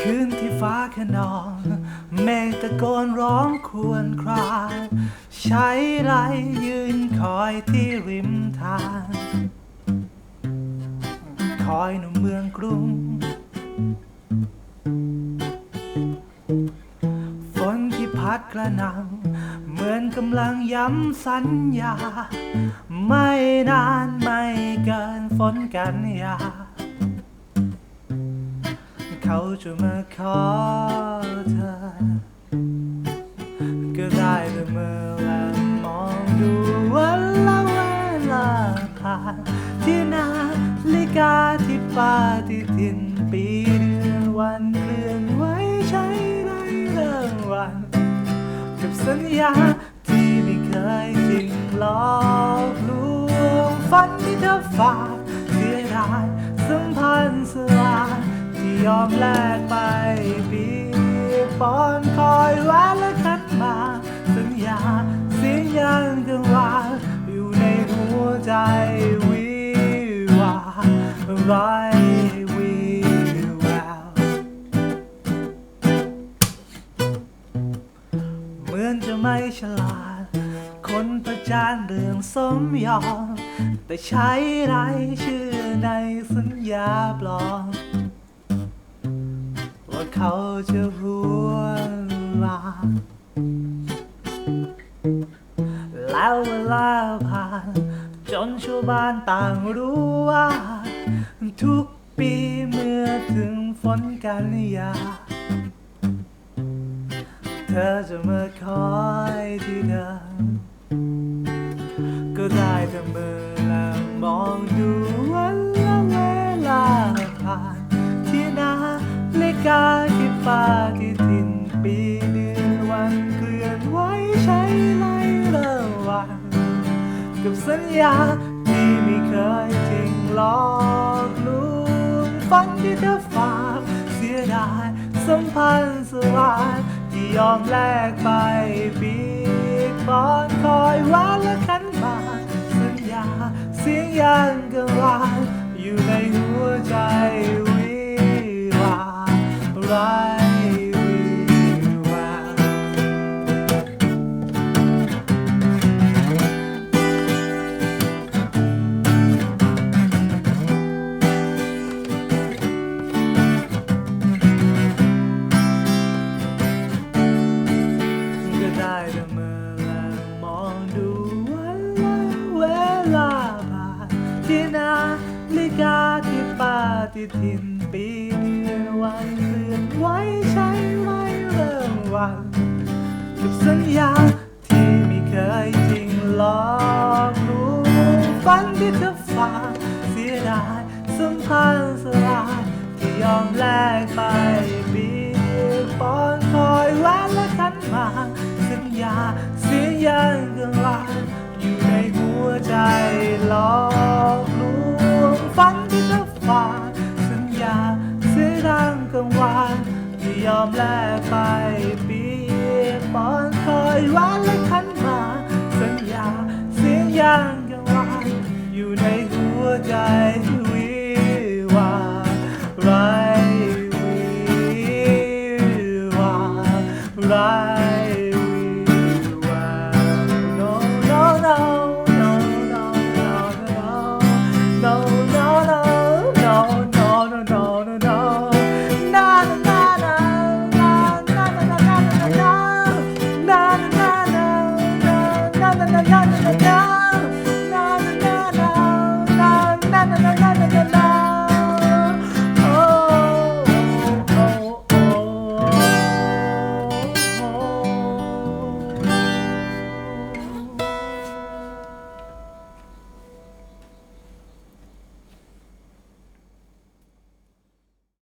คืนที่ฟ้าขนองเมฆตะโกนร้องครวญครางใช้ไรยืนคอยที่ริมทาง คอยหนุ่มเมืองกรุง ฝนที่พัดกระหน่ำเหมือนกำลังย้ำสัญญา ไม่นานไม่เกินฝนกันยา เขาจะมาขอเธอ ก็ได้แต่เมื่อและมองดูวันละเวลาผ่านที่นาฬิกาที่ปาฏิทินปีเดือนวันเคลื่อนไหวใช้ได้เรื่องวัน กับสัญญาที่ไม่เคยจริงหลอกลวงฝันที่เธอฝากเสียดายสัมพันธ์สลาย ยอมแลกไปปีปอนคอยแวะและคัดมา สัญญาเสียงยังกังวานอยู่ในหัวใจวิวาไรวิแววเหมือนจะไม่ฉลาด คนประจานเรื่องสมยอม แต่ใช้ไรชื่อในสัญญาปลอม จะหัวลาแล้วเวลาผ่าน จนชาวบ้านต่างรู้ว่า ทุกปีเมื่อถึงฝนกันยา เธอจะมาคอยที่เดิมก็ได้แต่เมื่อ กับสัญญาที่ไม่เคยจริงหลอกลวงฝันที่เธอฝากเสียดายสัมพันธ์สลายที่ยอมแลกไปปีกบอนคอยวันและขันมาสัญญาเสียงยังกัง เมื่อแลมองดูวันละเวลาผ่านที่นาฬิกาที่ปาฏิทินปีเดือนวันเคลื่อนไหวใช้ไว้เริ่มวันกับสัญญาที่ไม่เคยจริงหลอกลวงฝันที่เธอฝากเสียดายสัมพันธ์สลายที่ยอมแลกไป ยังกังวาอยู่ในหัวใจหลอ